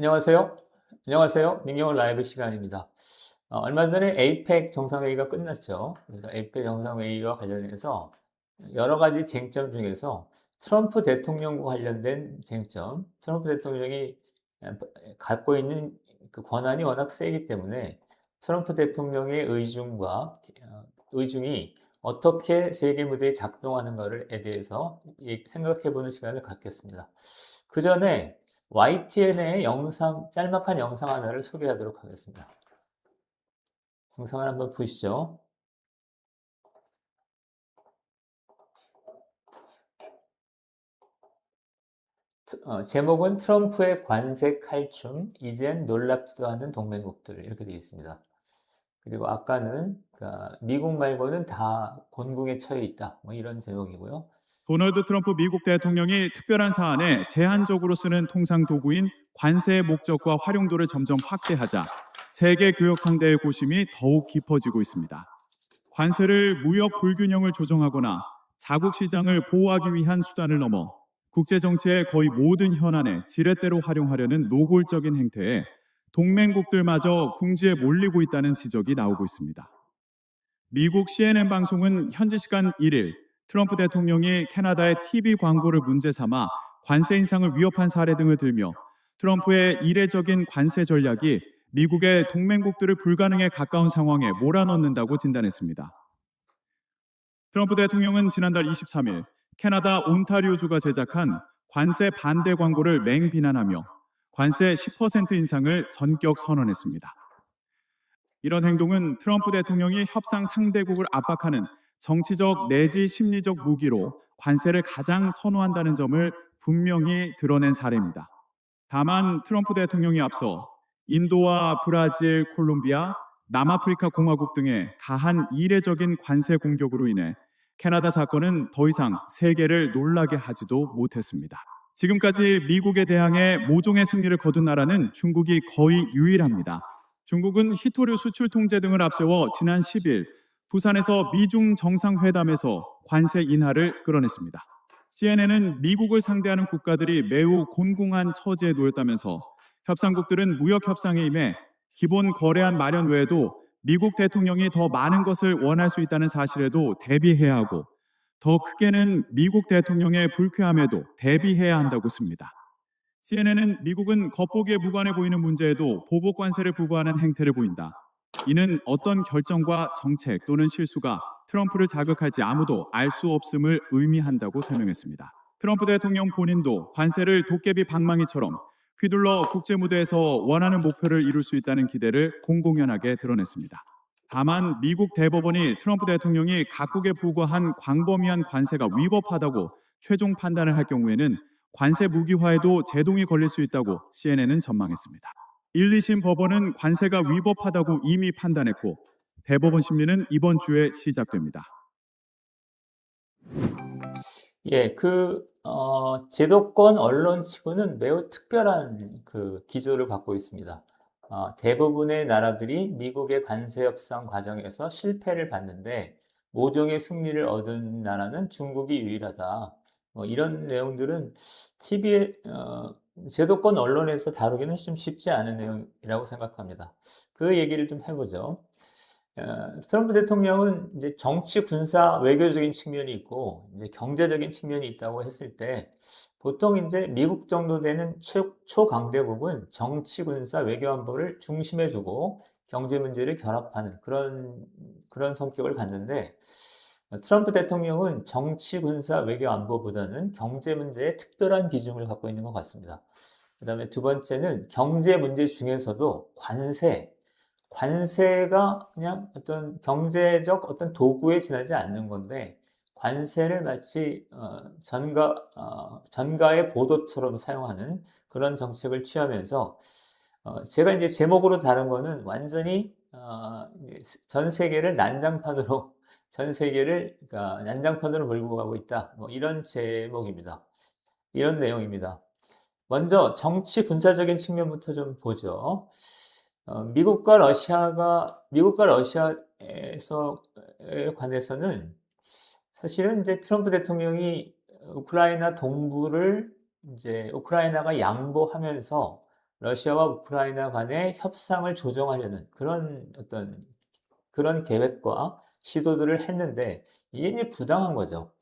안녕하세요. 안녕하세요. 민경훈 라이브 시간입니다. 어, 얼마 전에 에이펙 정상회의가 끝났죠. 그래서 에이펙 정상회의와 관련해서 여러 가지 쟁점 중에서 트럼프 대통령과 관련된 쟁점, 트럼프 대통령이 갖고 있는 그 권한이 워낙 세기 때문에 트럼프 대통령의 의중과 어, 의중이 어떻게 세계 무대에 작동하는가에 대해서 생각해 보는 시간을 갖겠습니다. 그 전에 YTN의 영상, 짤막한 영상 하나를 소개하도록 하겠습니다. 영상을 한번 보시죠. 어, 제목은 트럼프의 관세 칼춤, 이젠 놀랍지도 않은 동맹국들 이렇게 되어 있습니다. 그리고 아까는 그러니까 미국 말고는 다 곤궁에 처해 있다. 뭐 이런 제목이고요. 도널드 트럼프 미국 대통령이 특별한 사안에 제한적으로 쓰는 통상 도구인 관세의 목적과 활용도를 점점 확대하자 세계 교역 상대의 고심이 더욱 깊어지고 있습니다. 관세를 무역 불균형을 조정하거나 자국 시장을 보호하기 위한 수단을 넘어 국제 정치의 거의 모든 현안에 지렛대로 활용하려는 노골적인 행태에 동맹국들마저 궁지에 몰리고 있다는 지적이 나오고 있습니다. 미국 CNN 방송은 현지 시간 1일 트럼프 대통령이 캐나다의 TV 광고를 문제 삼아 관세 인상을 위협한 사례 등을 들며 트럼프의 이례적인 관세 전략이 미국의 동맹국들을 불가능에 가까운 상황에 몰아넣는다고 진단했습니다. 트럼프 대통령은 지난달 23일 캐나다 온타리오주가 제작한 관세 반대 광고를 맹비난하며 관세 10% 인상을 전격 선언했습니다. 이런 행동은 트럼프 대통령이 협상 상대국을 압박하는 정치적 내지 심리적 무기로 관세를 가장 선호한다는 점을 분명히 드러낸 사례입니다. 다만 트럼프 대통령이 앞서 인도와 브라질, 콜롬비아, 남아프리카 공화국 등의 다한 이례적인 관세 공격으로 인해 캐나다 사건은 더 이상 세계를 놀라게 하지도 못했습니다. 지금까지 미국에 대항해 모종의 승리를 거둔 나라는 중국이 거의 유일합니다. 중국은 히토류 수출 통제 등을 앞세워 지난 10일 부산에서 미중 정상회담에서 관세 인하를 끌어냈습니다. CNN은 미국을 상대하는 국가들이 매우 곤궁한 처지에 놓였다면서 협상국들은 무역 협상에 임해 기본 거래안 마련 외에도 미국 대통령이 더 많은 것을 원할 수 있다는 사실에도 대비해야 하고 더 크게는 미국 대통령의 불쾌함에도 대비해야 한다고 씁니다. CNN은 미국은 겉보기에 무관해 보이는 문제에도 보복 관세를 부과하는 행태를 보인다. 이는 어떤 결정과 정책 또는 실수가 트럼프를 자극할지 아무도 알 수 없음을 의미한다고 설명했습니다. 트럼프 대통령 본인도 관세를 도깨비 방망이처럼 휘둘러 국제 무대에서 원하는 목표를 이룰 수 있다는 기대를 공공연하게 드러냈습니다. 다만 미국 대법원이 트럼프 대통령이 각국에 부과한 광범위한 관세가 위법하다고 최종 판단을 할 경우에는 관세 무기화에도 제동이 걸릴 수 있다고 CNN은 전망했습니다. 1, 2심 법원은 관세가 위법하다고 이미 판단했고 대법원 심리는 이번 주에 시작됩니다. 예, 그 어, 제도권 언론치고는 매우 특별한 그 기조를 갖고 있습니다. 어, 대부분의 나라들이 미국의 관세 협상 과정에서 실패를 봤는데 모종의 승리를 얻은 나라는 중국이 유일하다. 뭐 이런 내용들은 TV에 어, 제도권 언론에서 다루기는 좀 쉽지 않은 내용이라고 생각합니다. 그 얘기를 좀 해보죠. 어, 트럼프 대통령은 이제 정치, 군사, 외교적인 측면이 있고 이제 경제적인 측면이 있다고 했을 때 보통 이제 미국 정도 되는 초, 초강대국은 정치, 군사, 외교 안보를 중심에 두고 경제 문제를 결합하는 그런 그런 성격을 갖는데 트럼프 대통령은 정치, 군사, 외교 안보보다는 경제 문제에 특별한 비중을 갖고 있는 것 같습니다. 그 다음에 두 번째는 경제 문제 중에서도 관세, 관세가 그냥 어떤 경제적 어떤 도구에 지나지 않는 건데 관세를 마치 어, 전가 어, 전가의 보도처럼 사용하는 그런 정책을 취하면서 어, 제가 이제 제목으로 다른 거는 완전히 어, 전 세계를 난장판으로 전 세계를 그러니까 난장판으로 몰고 가고 있다. 뭐 이런 제목입니다. 이런 내용입니다. 먼저 정치 군사적인 측면부터 좀 보죠. 어, 미국과 러시아가 미국과 러시아에서 관해서는 사실은 이제 트럼프 대통령이 우크라이나 동부를 이제 우크라이나가 양보하면서 러시아와 우크라이나 간의 협상을 조정하려는 그런 어떤 그런 계획과 시도들을 했는데 이게 이제 부당한 거죠.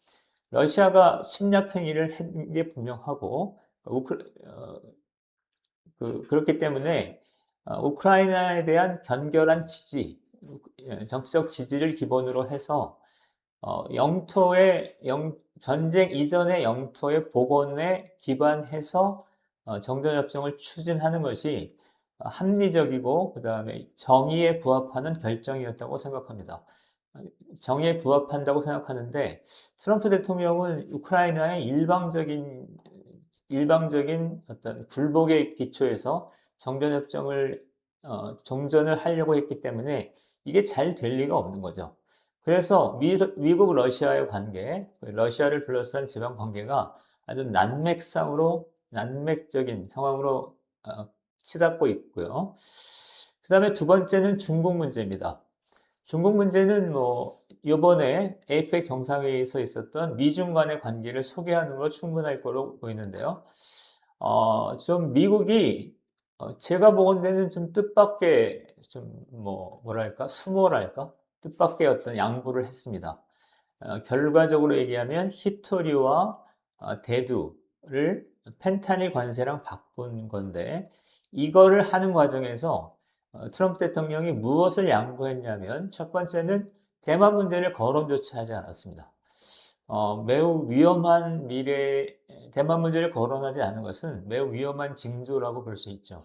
러시아가 침략 행위를 한게 분명하고 우크, 어, 그, 그렇기 때문에 어, 우크라이나에 대한 견결한 지지, 예, 정치적 지지를 기본으로 해서 어, 영토의 영, 전쟁 이전의 영토의 복원에 기반해서 어, 정전 협정을 추진하는 것이 어, 합리적이고 그 다음에 정의에 부합하는 결정이었다고 생각합니다. 어, 정의에 부합한다고 생각하는데 트럼프 대통령은 우크라이나의 일방적인 일방적인 어떤 굴복의 기초에서 정전 협정을 어, 종전을 하려고 했기 때문에 이게 잘 될 리가 없는 거죠. 그래서 미, 미국 러시아의 관계, 러시아를 둘러싼 지방 관계가 아주 난맥상으로 난맥적인 상황으로 어, 치닫고 있고요. 그 다음에 두 번째는 중국 문제입니다. 중국 문제는 뭐 이번에 에이펙 정상회의에서 있었던 미중 간의 관계를 소개하는 거 충분할 거로 보이는데요. 어, 좀 미국이 어, 제가 보건대는 좀 뜻밖의 좀 뭐 뭐랄까 수모랄까 뜻밖의 어떤 양보를 했습니다. 어, 결과적으로 얘기하면 히토리와 어, 대두를 펜타닐 관세랑 바꾼 건데 이거를 하는 과정에서 어, 트럼프 대통령이 무엇을 양보했냐면 첫 번째는 대만 문제를 거론조차 하지 않았습니다. 어, 매우 위험한 미래, 대만 문제를 거론하지 않은 것은 매우 위험한 징조라고 볼 수 있죠.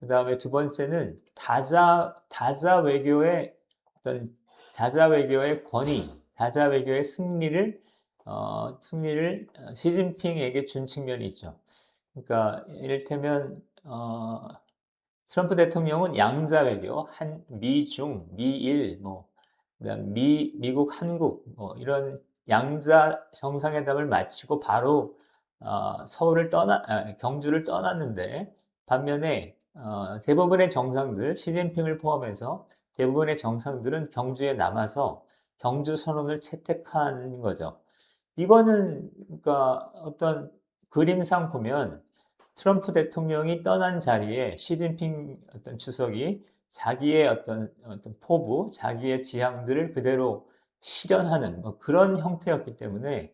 그 다음에 두 번째는 다자, 다자 외교의 어떤 다자 외교의 권위, 다자 외교의 승리를, 어, 승리를 어, 시진핑에게 준 측면이 있죠. 그러니까 이를테면, 어, 트럼프 대통령은 양자 외교, 한, 미중, 미일, 뭐, 그다음 미, 미국, 한국, 뭐, 이런 양자 정상회담을 마치고 바로 어, 서울을 떠나 아, 경주를 떠났는데 반면에 어, 대부분의 정상들 시진핑을 포함해서 대부분의 정상들은 경주에 남아서 경주 선언을 채택한 거죠. 이거는 그러니까 어떤 그림상 보면 트럼프 대통령이 떠난 자리에 시진핑 어떤 주석이 자기의 어떤 어떤 포부, 자기의 지향들을 그대로 실현하는 뭐 그런 형태였기 때문에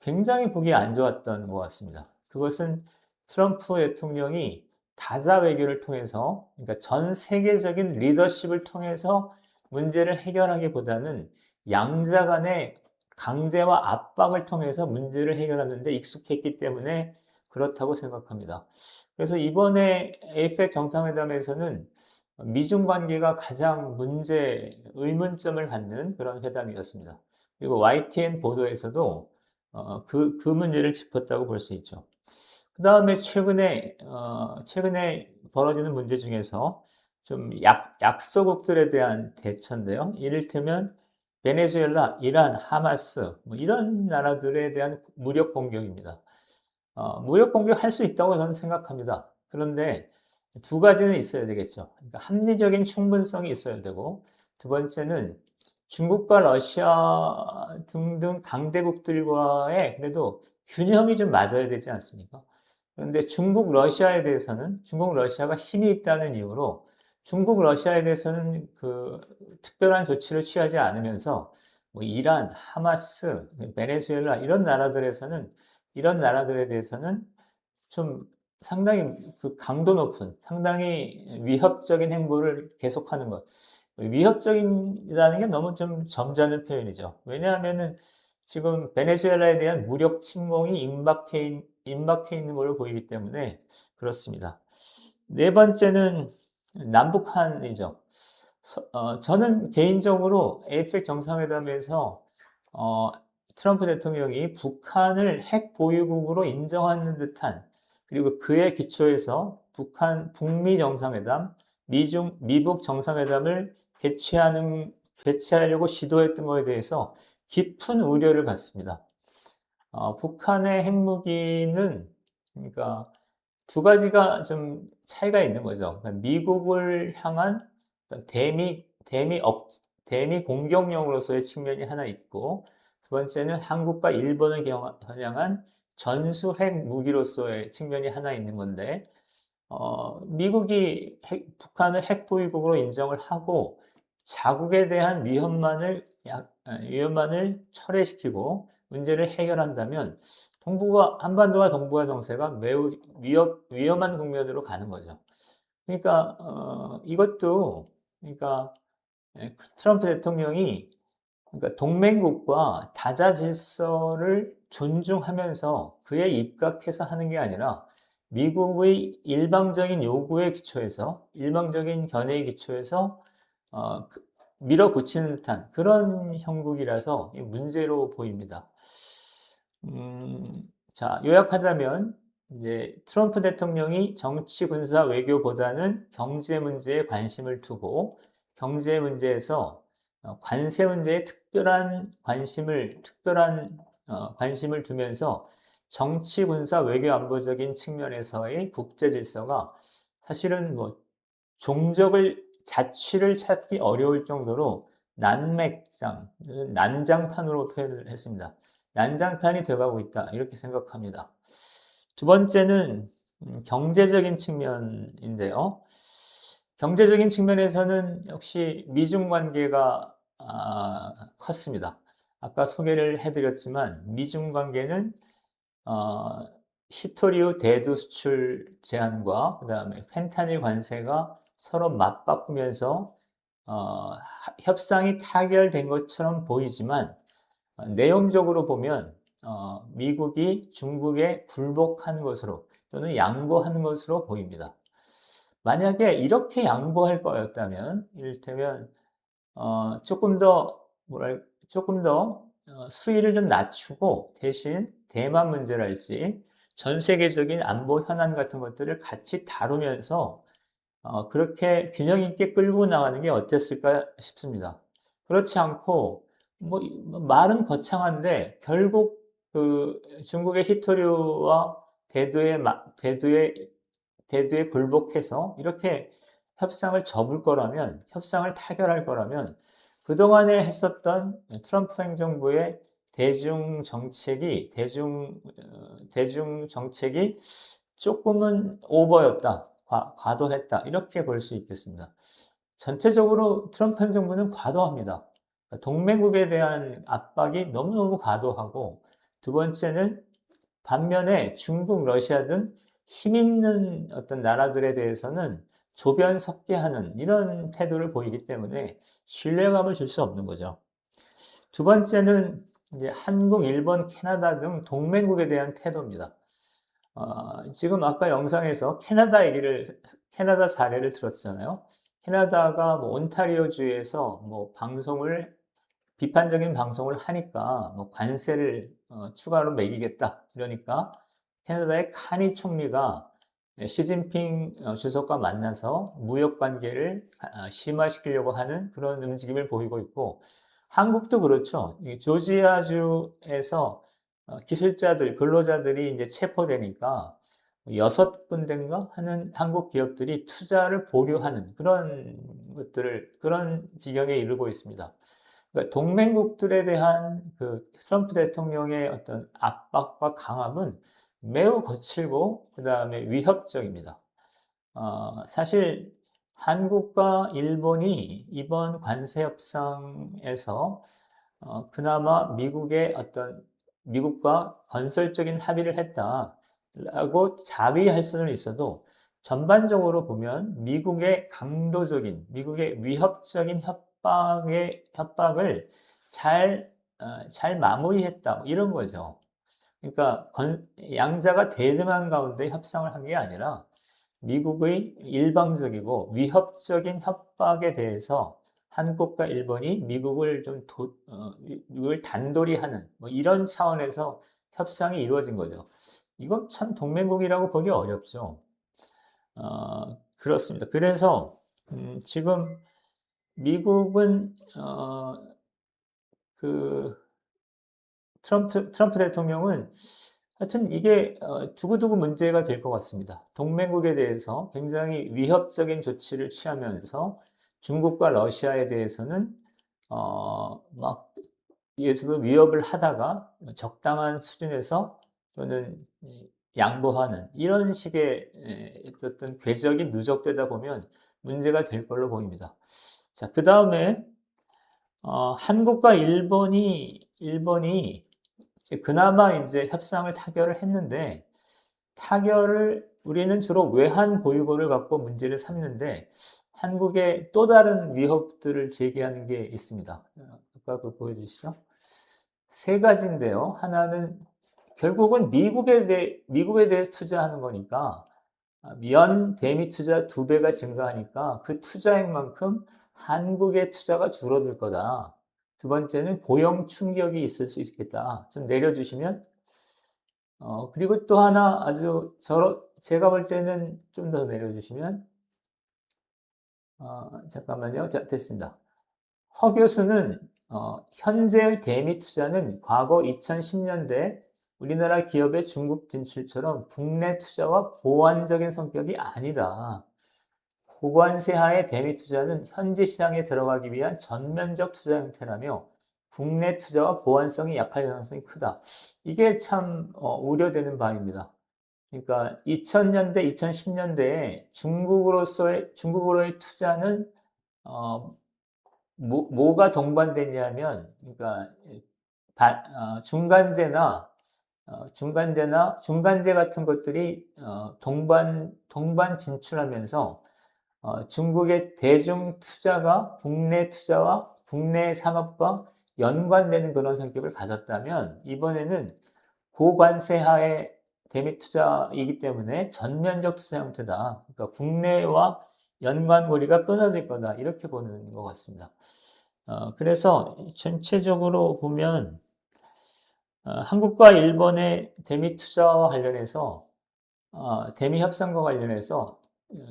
굉장히 보기 안 좋았던 것 같습니다. 그것은 트럼프 대통령이 다자 외교를 통해서, 그러니까 전 세계적인 리더십을 통해서 문제를 해결하기보다는 양자 간의 강제와 압박을 통해서 문제를 해결하는데 익숙했기 때문에 그렇다고 생각합니다. 그래서 이번에 에이펙 정상회담에서는 미중 관계가 가장 문제, 의문점을 갖는 그런 회담이었습니다. 그리고 YTN 보도에서도 어, 그, 그 문제를 짚었다고 볼 수 있죠. 그 다음에 최근에, 어, 최근에 벌어지는 문제 중에서 좀 약, 약소국들에 대한 대처인데요. 이를테면 베네수엘라, 이란, 하마스, 뭐 이런 나라들에 대한 무력 공격입니다. 어, 무력 공격할 수 있다고 저는 생각합니다. 그런데 두 가지는 있어야 되겠죠. 그러니까 합리적인 충분성이 있어야 되고, 두 번째는 중국과 러시아 등등 강대국들과의 그래도 균형이 좀 맞아야 되지 않습니까? 그런데 중국, 러시아에 대해서는 중국, 러시아가 힘이 있다는 이유로 중국, 러시아에 대해서는 그 특별한 조치를 취하지 않으면서 뭐 이란, 하마스, 베네수엘라 이런 나라들에서는 이런 나라들에 대해서는 좀 상당히 그 강도 높은 상당히 위협적인 행보를 계속하는 것. 위협적이라는 게 너무 좀 점잖은 표현이죠. 왜냐하면은 지금 베네수엘라에 대한 무력 침공이 임박해, 있- 임박해 있는 걸로 보이기 때문에 그렇습니다. 네 번째는 남북한이죠. 서- 어, 저는 개인적으로 에이펙 정상회담에서 어, 트럼프 대통령이 북한을 핵 보유국으로 인정하는 듯한 그리고 그에 기초해서 북한 북미 정상회담, 미중 미북 정상회담을 개최하는 개최하려고 시도했던 것에 대해서 깊은 우려를 갖습니다. 어, 북한의 핵무기는 그러니까 두 가지가 좀 차이가 있는 거죠. 그러니까 미국을 향한 어떤 대미 대미 억 대미 공격용으로서의 측면이 하나 있고 두 번째는 한국과 일본을 경- 겨냥한 전술 핵 무기로서의 측면이 하나 있는 건데 어, 미국이 핵- 북한을 핵보유국으로 인정을 하고 자국에 대한 위협만을 약, 아, 위협만을 철회시키고 문제를 해결한다면 동북아 한반도와 동북아 정세가 매우 위협 위험한 국면으로 가는 거죠. 그러니까 어, 이것도 그러니까 예, 트럼프 대통령이 그러니까 동맹국과 다자 질서를 존중하면서 그에 입각해서 하는 게 아니라 미국의 일방적인 요구에 기초해서 일방적인 견해에 기초해서 어, 그- 밀어붙이는 듯한 그런 형국이라서 이 문제로 보입니다. 음, 자, 요약하자면 이제 트럼프 대통령이 정치, 군사, 외교보다는 경제 문제에 관심을 두고 경제 문제에서 어, 관세 문제에 특별한 관심을 특별한 어, 관심을 두면서 정치, 군사, 외교, 안보적인 측면에서의 국제 질서가 사실은 뭐 종적을 자취를 찾기 어려울 정도로 난맥장, 난장판으로 표현을 했습니다. 난장판이 돼가고 있다 이렇게 생각합니다. 두 번째는 음, 경제적인 측면인데요. 경제적인 측면에서는 역시 미중 관계가 아, 컸습니다. 아까 소개를 해드렸지만 미중 관계는 어, 시토리오 대두 수출 제한과 그 다음에 펜타닐 관세가 서로 맞바꾸면서 어, 하- 협상이 타결된 것처럼 보이지만 어, 내용적으로 보면 어, 미국이 중국에 굴복한 것으로 또는 양보한 것으로 보입니다. 만약에 이렇게 양보할 거였다면, 이를테면, 어, 조금 더, 뭐랄, 조금 더 어, 수위를 좀 낮추고 대신 대만 문제랄지 전 세계적인 안보 현안 같은 것들을 같이 다루면서 어, 그렇게 균형 있게 끌고 나가는 게 어땠을까 싶습니다. 그렇지 않고, 뭐, 이- 뭐 말은 거창한데, 결국 그 중국의 히토류와 대두에, 마- 대두에, 대두에 굴복해서 이렇게 협상을 접을 거라면, 협상을 타결할 거라면, 그동안에 했었던 트럼프 행정부의 대중 정책이, 대중, 어, 대중 정책이 조금은 오버였다, 과, 과도했다, 이렇게 볼 수 있겠습니다. 전체적으로 트럼프 행정부는 과도합니다. 그러니까 동맹국에 대한 압박이 너무너무 과도하고, 두 번째는 반면에 중국, 러시아 등 힘 있는 어떤 나라들에 대해서는 조변 섞게 하는 이런 태도를 보이기 때문에 신뢰감을 줄 수 없는 거죠. 두 번째는 이제 한국, 일본, 캐나다 등 동맹국에 대한 태도입니다. 어, 지금 아까 영상에서 캐나다 얘기를, 캐나다 사례를 들었잖아요. 캐나다가 뭐 온타리오주에서 뭐 방송을, 비판적인 방송을 하니까 뭐 관세를 어, 추가로 매기겠다. 이러니까 캐나다의 카니 총리가 시진핑 어, 주석과 만나서 무역 관계를 아, 심화시키려고 하는 그런 움직임을 보이고 있고, 한국도 그렇죠. 이 조지아주에서 어, 기술자들, 근로자들이 이제 체포되니까 여섯 군데인가 하는 한국 기업들이 투자를 보류하는 그런 것들을, 그런 지경에 이르고 있습니다. 그러니까 동맹국들에 대한 그 트럼프 대통령의 어떤 압박과 강함은 매우 거칠고, 그 다음에 위협적입니다. 어, 사실 한국과 일본이 이번 관세 협상에서 어, 그나마 미국의 어떤 미국과 건설적인 합의를 했다라고 자비할 수는 있어도 전반적으로 보면 미국의 강도적인 미국의 위협적인 협박의 협박을 잘, 어, 잘 마무리했다 이런 거죠. 그러니까 건- 양자가 대등한 가운데 협상을 한 게 아니라 미국의 일방적이고 위협적인 협박에 대해서 한국과 일본이 미국을 좀 도, 어, 미국을 단돌이 하는 뭐 이런 차원에서 협상이 이루어진 거죠. 이건 참 동맹국이라고 보기 어렵죠. 어, 그렇습니다. 그래서 음, 지금 미국은 어, 그 트럼프, 트럼프 대통령은 하여튼 이게 어, 두고두고 문제가 될 것 같습니다. 동맹국에 대해서 굉장히 위협적인 조치를 취하면서 중국과 러시아에 대해서는 어, 막 예를 위협을 하다가 적당한 수준에서 또는 양보하는 이런 식의 에, 어떤 궤적이 누적되다 보면 문제가 될 걸로 보입니다. 자, 그 다음에 어, 한국과 일본이 일본이 그나마 이제 협상을 타결을 했는데 타결을 우리는 주로 외환 보유고를 갖고 문제를 삼는데 한국에 또 다른 위협들을 제기하는 게 있습니다. 아까 그 보여주시죠. 세 가지인데요. 하나는 결국은 미국에 대해 미국에 대해 투자하는 거니까 연 대미 투자 두 배가 증가하니까 그 투자액만큼 한국의 투자가 줄어들 거다. 두 번째는 고용 충격이 있을 수 있겠다. 좀 내려주시면. 어, 그리고 또 하나 아주 저, 제가 볼 때는 좀 더 내려주시면. 어, 잠깐만요. 자, 됐습니다. 허 교수는 어, 현재의 대미 투자는 과거 2010년대 우리나라 기업의 중국 진출처럼 국내 투자와 보완적인 성격이 아니다. 고관세 하의 대미 투자는 현지 시장에 들어가기 위한 전면적 투자 형태라며 국내 투자와 보완성이 약할 가능성이 크다. 이게 참 어, 우려되는 바입니다. 그러니까 2000년대, 2010년대에 중국으로서의 중국으로의 투자는 어, 뭐, 뭐가 동반되냐면, 그러니까 바- 어, 중간재나 어, 중간재나 중간재 같은 것들이 어, 동반 동반 진출하면서 어, 중국의 대중 투자가 국내 투자와 국내 산업과 연관되는 그런 성격을 가졌다면 이번에는 고관세 하의 대미 투자이기 때문에 전면적 투자 형태다. 그러니까 국내와 연관고리가 끊어질 거다. 이렇게 보는 것 같습니다. 어, 그래서 전체적으로 보면 어, 한국과 일본의 대미 투자와 관련해서 어, 대미 협상과 관련해서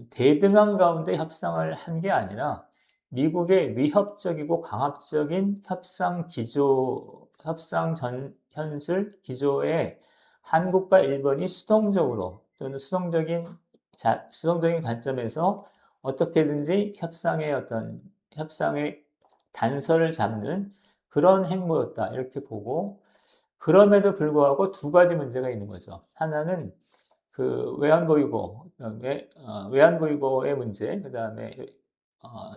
대등한 가운데 협상을 한 게 아니라 미국의 위협적이고 강압적인 협상 기조, 협상 전, 현실 기조에 한국과 일본이 수동적으로 또는 수동적인 자, 수동적인 관점에서 어떻게든지 협상의 어떤 협상의 단서를 잡는 그런 행보였다 이렇게 보고 그럼에도 불구하고 두 가지 문제가 있는 거죠. 하나는 그 외환 보유고 외, 어, 외환 보유고의 문제, 그 다음에 어,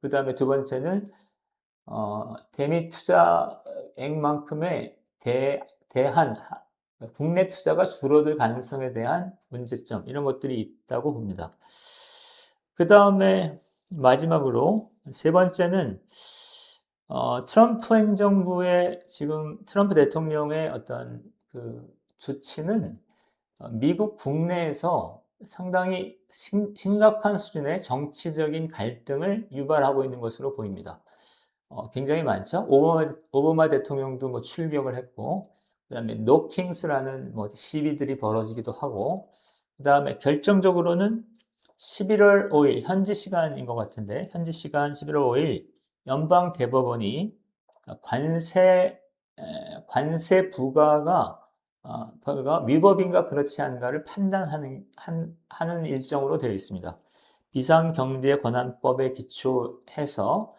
그 다음에 두 번째는 어, 대미 투자액만큼의 대, 대한 국내 투자가 줄어들 가능성에 대한 문제점 이런 것들이 있다고 봅니다. 그 다음에 마지막으로 세 번째는 어, 트럼프 행정부의 지금 트럼프 대통령의 어떤 그 조치는 어, 미국 국내에서 상당히 심, 심각한 수준의 정치적인 갈등을 유발하고 있는 것으로 보입니다. 어, 굉장히 많죠. 오바마, 오바마 대통령도 뭐 출격을 했고, 그 다음에 노킹스라는 뭐 시위들이 벌어지기도 하고, 그 다음에 결정적으로는 11월 5일, 현지 시간인 것 같은데, 현지 시간 11월 5일, 연방 대법원이 관세, 에, 관세 부과가 어, 가 위법인가 그렇지 않은가를 판단하는 한, 하는 일정으로 되어 있습니다. 비상경제권한법에 기초해서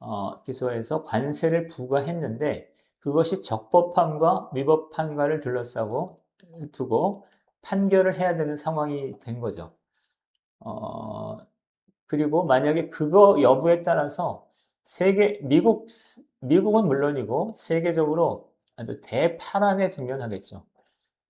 어, 기소해서 관세를 부과했는데 그것이 적법함과 위법함과를 둘러싸고 두고 판결을 해야 되는 상황이 된 거죠. 어, 그리고 만약에 그거 여부에 따라서 세계 미국 미국은 물론이고 세계적으로 아주 대파란에 직면하겠죠.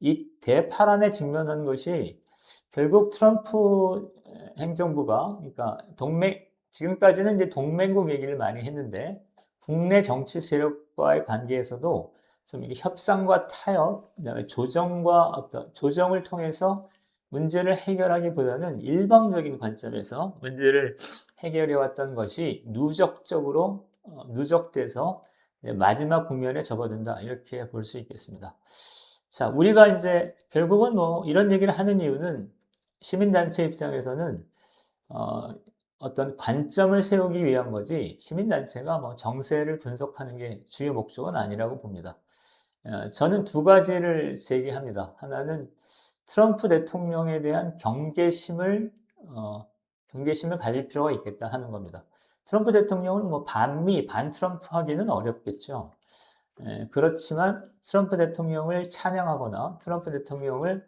이 대파란에 직면한 것이 결국 트럼프 행정부가 그러니까 동맹 지금까지는 이제 동맹국 얘기를 많이 했는데 국내 정치 세력과의 관계에서도 좀 이게 협상과 타협, 그다음에 조정과 조정을 통해서 문제를 해결하기보다는 일방적인 관점에서 문제를 해결해 왔던 것이 누적적으로 어, 누적돼서 마지막 국면에 접어든다 이렇게 볼 수 있겠습니다. 자, 우리가 이제 결국은 뭐 이런 얘기를 하는 이유는 시민단체 입장에서는 어, 어떤 관점을 세우기 위한 거지 시민단체가 뭐 정세를 분석하는 게 주요 목적은 아니라고 봅니다. 어, 저는 두 가지를 제기합니다. 하나는 트럼프 대통령에 대한 경계심을 어, 경계심을 가질 필요가 있겠다 하는 겁니다. 트럼프 대통령은 뭐 반미, 반 트럼프 하기는 어렵겠죠. 예, 그렇지만 트럼프 대통령을 찬양하거나 트럼프 대통령을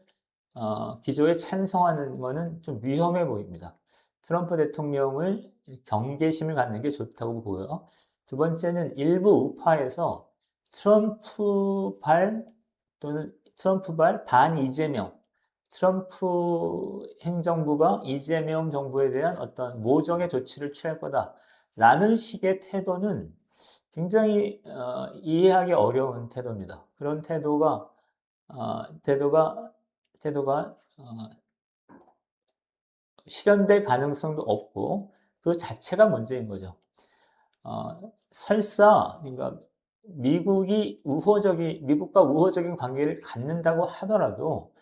어, 기조에 찬성하는 것은 좀 위험해 보입니다. 트럼프 대통령을 경계심을 갖는 게 좋다고 보여요. 두 번째는 일부 우파에서 트럼프발 또는 트럼프발 반 이재명, 트럼프 행정부가 이재명 정부에 대한 어떤 모정의 조치를 취할 거다 라는 식의 태도는 굉장히 어, 이해하기 어려운 태도입니다. 그런 태도가 어, 태도가 태도가 어, 실현될 가능성도 없고 그 자체가 문제인 거죠. 어, 설사 그러니까 미국이 우호적인 미국과 우호적인 관계를 갖는다고 하더라도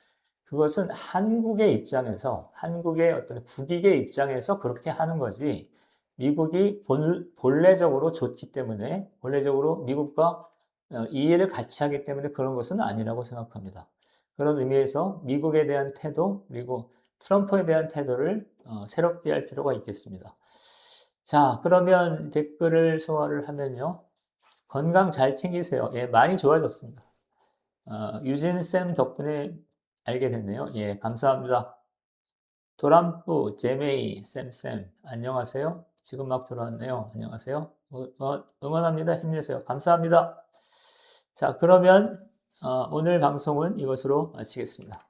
그것은 한국의 입장에서 한국의 어떤 국익의 입장에서 그렇게 하는 거지 미국이 본, 본래적으로 좋기 때문에 본래적으로 미국과 어, 이해를 같이 하기 때문에 그런 것은 아니라고 생각합니다. 그런 의미에서 미국에 대한 태도 그리고 트럼프에 대한 태도를 어, 새롭게 할 필요가 있겠습니다. 자, 그러면 댓글을 소화를 하면요. 건강 잘 챙기세요. 예, 많이 좋아졌습니다. 어, 유진 쌤 덕분에 알게 됐네요. 예, 감사합니다. 도람프, 제메이, 쌤쌤, 안녕하세요. 지금 막 들어왔네요. 안녕하세요. 어, 응원합니다. 힘내세요. 감사합니다. 자, 그러면 어, 오늘 방송은 이것으로 마치겠습니다.